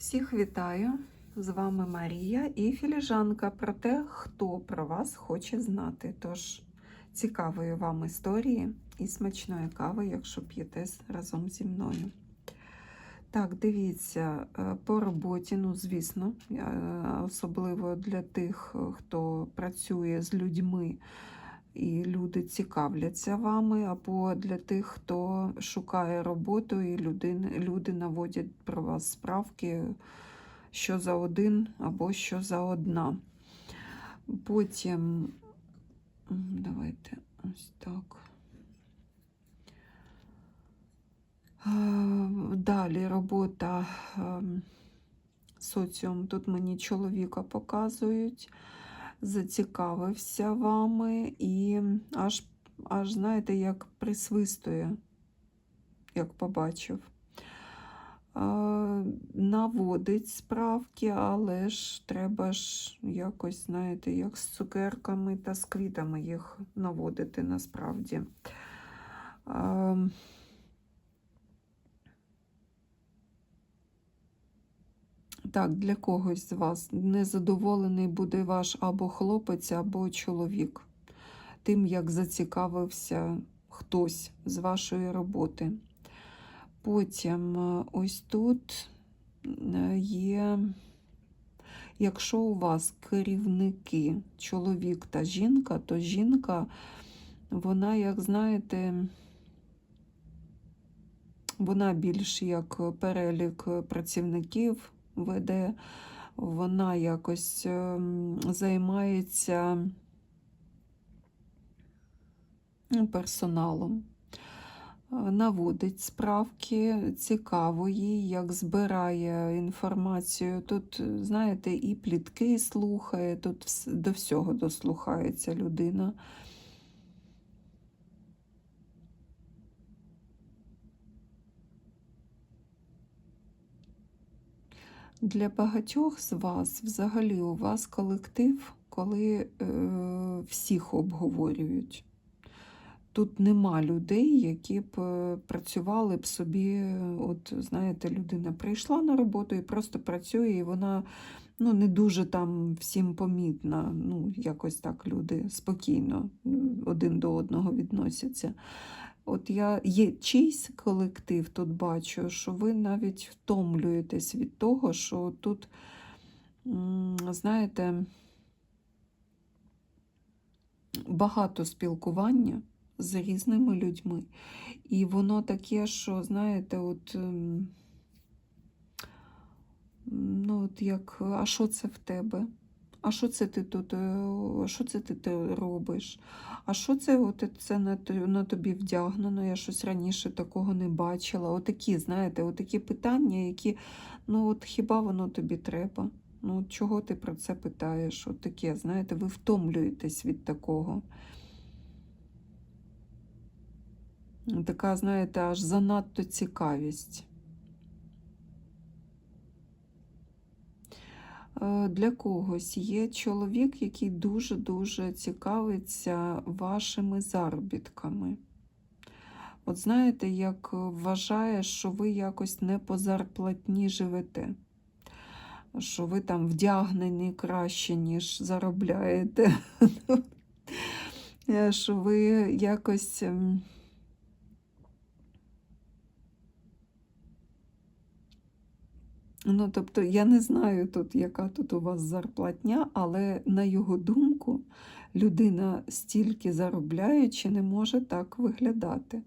Всіх вітаю! З вами Марія і філіжанка про те, хто про вас хоче знати. Тож цікавої вам історії і смачної кави, якщо п'єте разом зі мною. Так, дивіться, е, по роботі, ну, звісно, е, особливо для тих, хто працює з людьми, і люди цікавляться вами, або для тих, хто шукає роботу, і люди, люди наводять про вас справки, що за один або що за одна. Потім, давайте ось так. Далі робота ем, соціум. Тут мені чоловіка показують, зацікавився вами і аж, аж знаєте, як присвистує, як побачив. Наводить справки, але ж треба ж якось, знаєте, як з цукерками та з квітами їх наводити насправді. Так, для когось з вас незадоволений буде ваш або хлопець, або чоловік, тим, як зацікавився хтось з вашої роботи. Потім е, ось тут е, є, якщо у вас керівники, чоловік та жінка, то жінка, вона, як знаєте, вона більш як перелік працівників веде, вона якось ем, займається персоналом, Е, наводить справки, цікаво їй, як збирає інформацію. Тут, знаєте, і плітки слухає, тут до всього дослухається людина. Для багатьох з вас взагалі у вас колектив, коли е, всіх обговорюють. Тут нема людей, які б е, працювали б собі. От знаєте, людина прийшла на роботу і просто працює, і вона ну, не дуже там всім помітна. Ну, якось так люди спокійно один до одного відносяться. От я є чийсь колектив тут бачу, що ви навіть втомлюєтесь від того, що тут, знаєте, багато спілкування з різними людьми. І воно таке, що, знаєте, от, ем, ну, от як, а що це в тебе? А що це ти тут? е, Що це ти, робиш? А що це от це на, на тобі вдягнено? Я щось раніше такого не бачила. Отакі, знаєте, отакі питання, які, ну от хіба воно тобі треба? Ну, чого ти про це питаєш? От таке, знаєте, ви втомлюєтесь від такого. Така, знаєте, аж занадто цікавість. Е, Для когось є чоловік, який дуже-дуже цікавиться вашими заробітками. От знаєте, як вважає, що ви якось не по зарплатні живете, що ви там вдягнені краще, ніж заробляєте, Е, що ви якось. Ну, тобто, я не знаю тут, яка тут у вас зарплатня, але на його думку, людина стільки заробляючи не може так виглядати.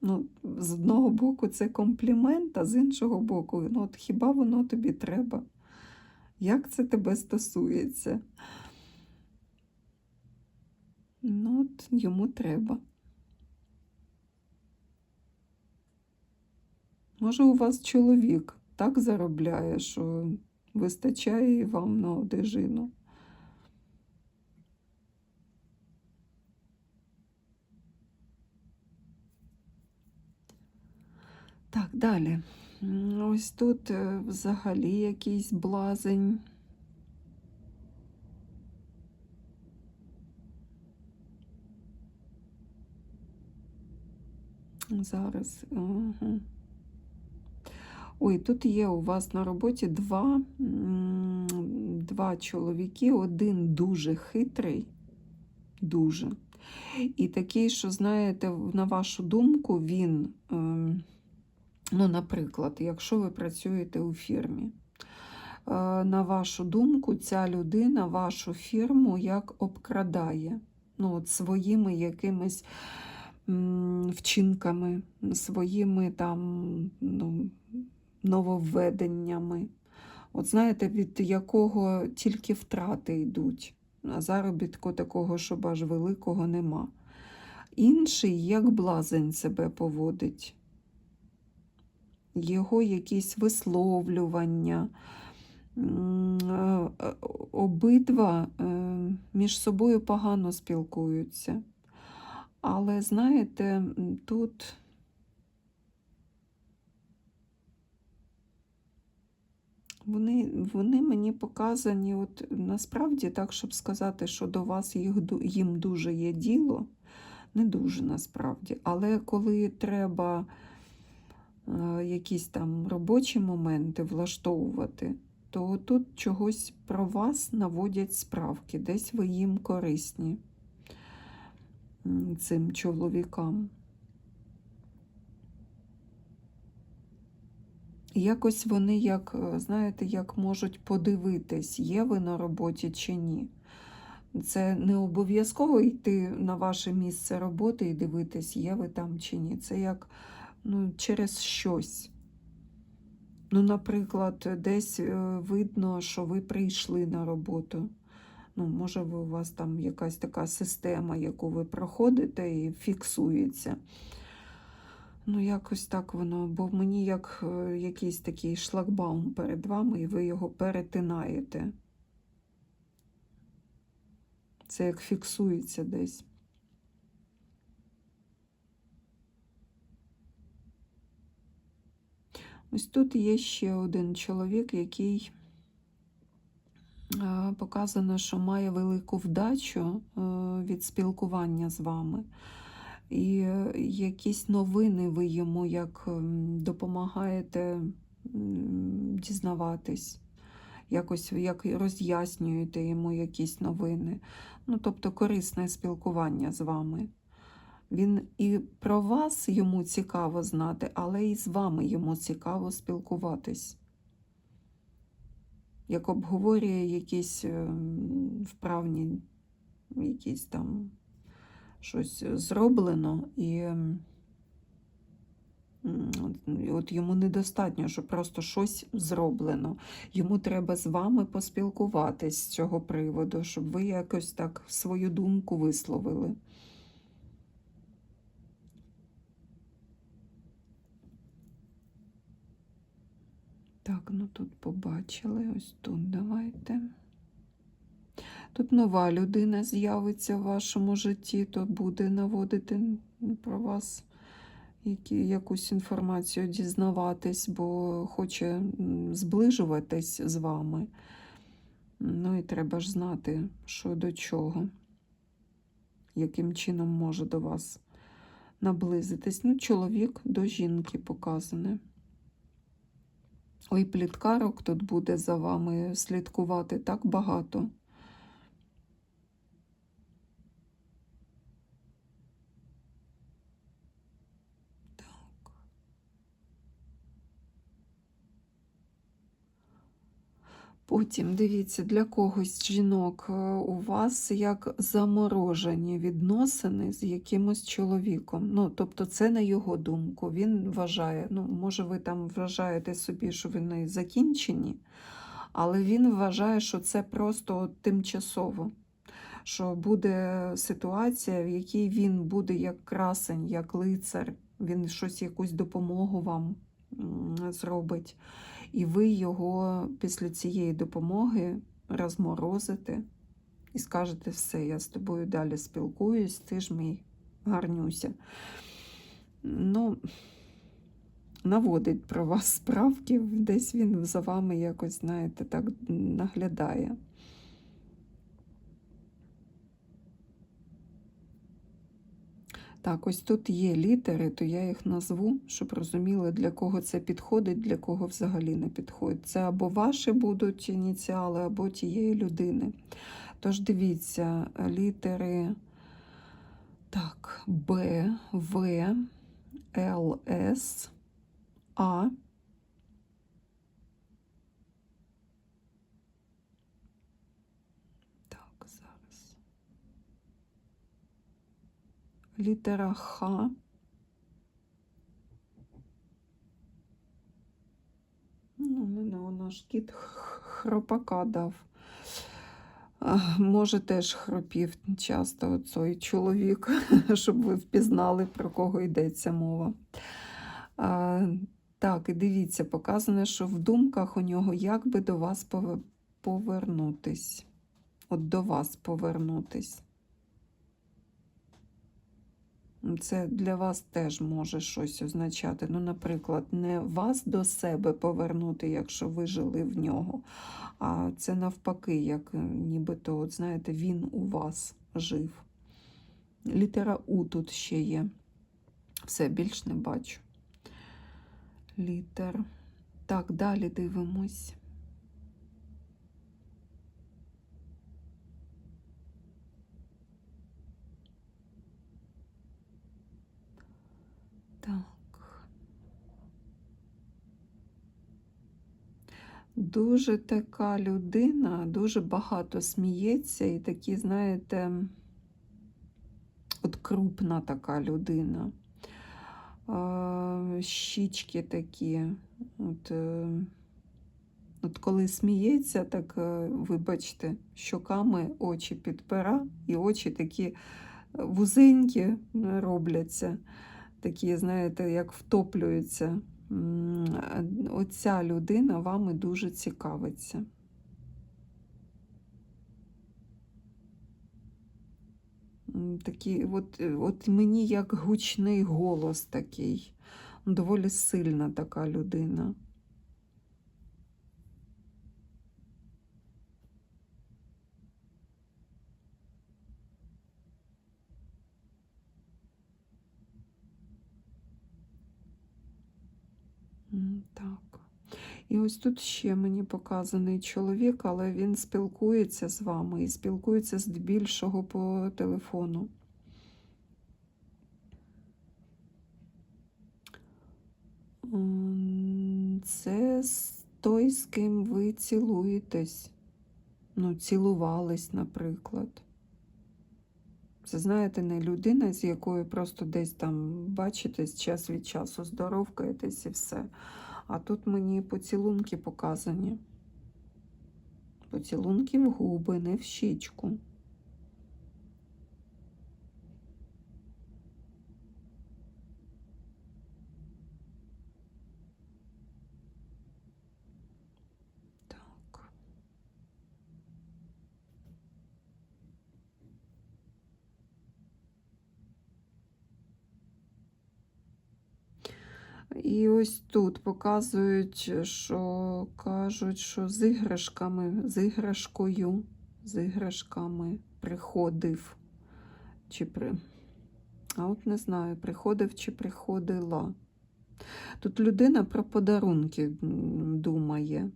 Ну, з одного боку, це комплімент, а з іншого боку, ну, от хіба воно тобі треба? Як це тебе стосується? Ну, от йому треба. Може, у вас чоловік так заробляє, що вистачає і вам на одежину. Так, далі. Ось тут е, взагалі якийсь блазень. Зараз. Ага. Ой, тут є у вас на роботі два, два чоловіки, один дуже хитрий, дуже. І такий, що, знаєте, на вашу думку, він, ем, ну, наприклад, якщо ви працюєте у фірмі, е, на вашу думку, ця людина вашу фірму як обкрадає ну, от своїми якимись вчинками, своїми там ну, нововведеннями. От знаєте, від якого тільки втрати йдуть, а заробітку такого, щоб аж великого нема. Інший, як блазень себе поводить. Його якісь висловлювання, обидва е, між собою погано спілкуються. Але знаєте, тут вони, вони мені показані, от насправді так, щоб сказати, що до вас їх, їм дуже є діло, не дуже насправді. Але коли треба е, якісь там робочі моменти влаштовувати, то тут чогось про вас наводять справки, десь ви їм корисні цим чоловікам. Якось вони, як, е, знаєте, як можуть подивитись, є ви на роботі чи ні. Це не обов'язково йти на ваше місце роботи і дивитись, є ви там чи ні. Це як ну, через щось. Ну, наприклад, десь е, видно, що ви прийшли на роботу. Ну, може, у вас там якась така система, яку ви проходите і фіксується. Ну, якось так воно, бо мені як е, якийсь такий шлагбаум перед вами, і ви його перетинаєте. Це як фіксується десь. Ось тут є ще один чоловік, який е, показано, що має велику вдачу е, від спілкування з вами. І е, якісь новини ви йому як ем, допомагаєте дізнаватись, якось як роз'яснюєте йому якісь новини. Ну, тобто корисне спілкування з вами. Він і про вас йому цікаво знати, але і з вами йому цікаво спілкуватись. Як обговорює якісь ем, вправні, якісь там щось зроблено, і от йому недостатньо, що просто щось зроблено. Йому треба з вами поспілкуватись з цього приводу, щоб ви якось так свою думку висловили. Так, ну тут побачили, ось тут давайте. Тут нова людина з'явиться в вашому житті, то буде наводити про вас які, якусь інформацію дізнаватись, бо хоче зближуватись з вами. Ну і треба ж знати, що до чого, яким чином може до вас наблизитись. Ну, чоловік до жінки показане. Ой, пліткарок тут буде за вами слідкувати так багато. Потім, дивіться, для когось жінок е, у вас як заморожені відносини з якимось чоловіком. Ну, тобто, це на його думку. Він вважає, ну, може, ви там вважаєте собі, що вони закінчені, але він вважає, що це просто тимчасово. Що буде ситуація, в якій він буде як красень, як лицар, він щось, якусь допомогу вам зробить. І ви його після цієї допомоги розморозите і скажете все, я з тобою далі спілкуюсь, ти ж мій гарнюся. Ну, наводить про вас справки, десь він за вами якось, знаєте, так наглядає. Так, ось тут є літери, то я їх назву, щоб розуміли, для кого це підходить, для кого взагалі не підходить. Це або ваші будуть ініціали, або тієї людини. Тож дивіться, літери так, Б, В, Л, С, А. Так, зараз. Літера Х. Ну, мене вона ж кіт хропака дав. Може, теж хропів часто цей чоловік, щоб ви впізнали, про кого йдеться мова. Так, і дивіться, показано, що в думках у нього як би до вас повернутись. От до вас повернутись. Це для вас теж може щось означати. Ну, наприклад, не вас до себе повернути, якщо ви жили в нього, а це навпаки, як е, нібито, от знаєте, він у вас жив. Літера У тут ще є. Все, більш не бачу. Літер. Так, далі дивимось. Так. Дуже така людина, дуже багато сміється і такі, знаєте, от крупна така людина. Щічки такі. От, е, от коли сміється, так, е, вибачте, щоками очі підпира, і очі такі вузенькі робляться такі, знаєте, як втоплюються. Оця людина вами дуже цікавиться. Такі, от, от мені як гучний голос такий. Доволі сильна така людина. Так. І ось тут ще мені показаний чоловік, але він спілкується з вами і спілкується здебільшого по телефону. Це той, з ким ви цілуєтесь. Ну, цілувались, наприклад. Це, знаєте, не людина, з якою просто десь там бачитесь час від часу, здоровкаєтесь і все. А тут мені поцілунки показані. Поцілунки в губи, не в щічку. Так. І ось тут показують, що кажуть, що з іграшками, з іграшкою, з іграшками приходив. Чи при... А от не знаю, приходив чи приходила. Тут людина про подарунки думає.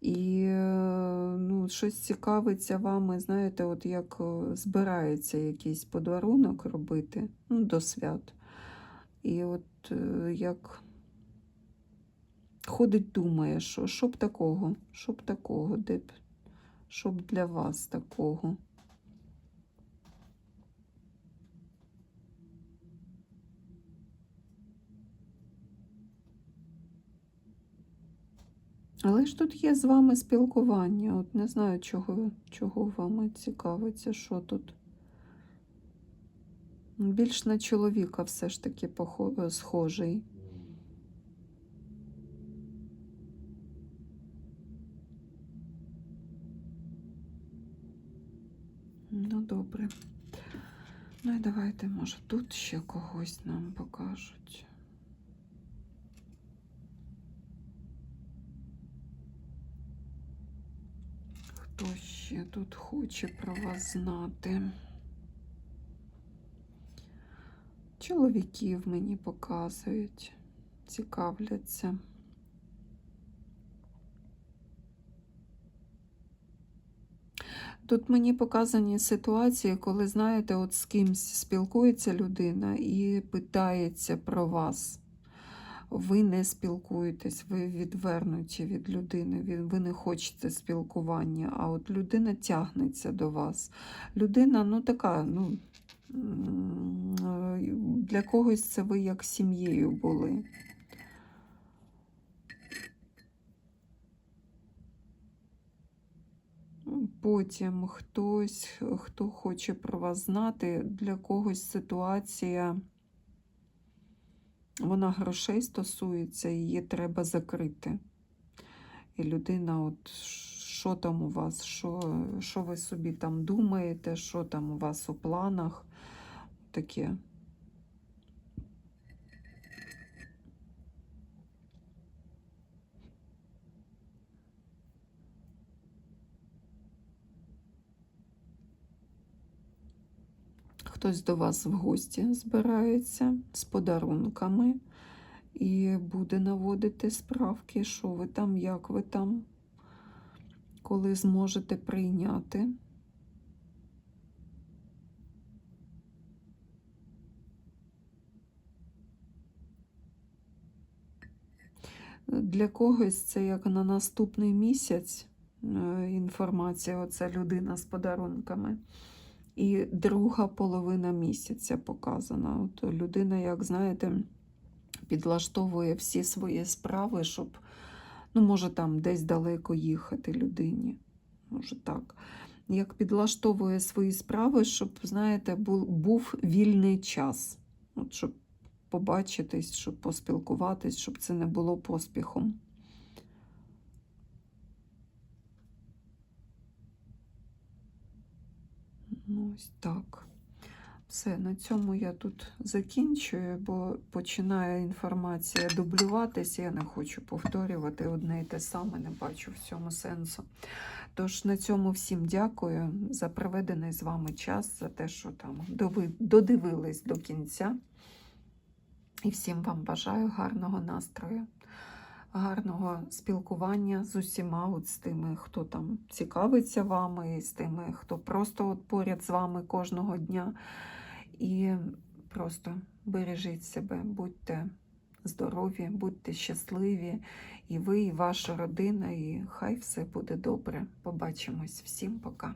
І е, ну, щось цікавиться вами, знаєте, от як е, збирається якийсь подарунок робити ну, до свят. І от е, як ходить, думає, що, що б такого, що б такого, де б, що б для вас такого. Але ж тут є з вами спілкування. От не знаю, чого, чого вами цікавиться, що тут. Більш на чоловіка все ж таки схожий. Ну, добре. Ну і давайте, може, тут ще когось нам покажуть. Хто ще тут хоче про вас знати? Чоловіків мені показують, цікавляться. Тут мені показані ситуації, коли, знаєте, от з кимсь спілкується людина і питається про вас. Ви не спілкуєтесь, ви відвернуті від людини, ви- не хочете спілкування, а от людина тягнеться до вас. Людина, ну така, ну, для когось це ви як сім'єю були. Потім хтось, хто хоче про вас знати, для когось ситуація, вона грошей стосується, її треба закрити. І людина, от що там у вас, що, що ви собі там думаєте, що там у вас у планах, таке. Хтось до вас в гості збирається з подарунками і буде наводити справки, що ви там, як ви там, коли зможете прийняти. Для когось це як на наступний місяць е, інформація, оця людина з подарунками. І друга половина місяця показана. От людина, як знаєте, підлаштовує всі свої справи, щоб, ну, може, там десь далеко їхати людині. Може так. Як підлаштовує свої справи, щоб, знаєте, був, був вільний час. От, щоб побачитись, щоб поспілкуватись, щоб це не було поспіхом. Ну, ось так. Все, на цьому я тут закінчую, бо починає інформація дублюватися. Я не хочу повторювати одне і те саме, не бачу в цьому сенсу. Тож на цьому всім дякую за проведений з вами час, за те, що там додивились до кінця. І всім вам бажаю гарного настрою, гарного спілкування з усіма, от з тими, хто там цікавиться вами, і з тими, хто просто от поряд з вами кожного дня. І просто бережіть себе, будьте здорові, будьте щасливі, і ви, і ваша родина, і хай все буде добре. Побачимось. Всім пока.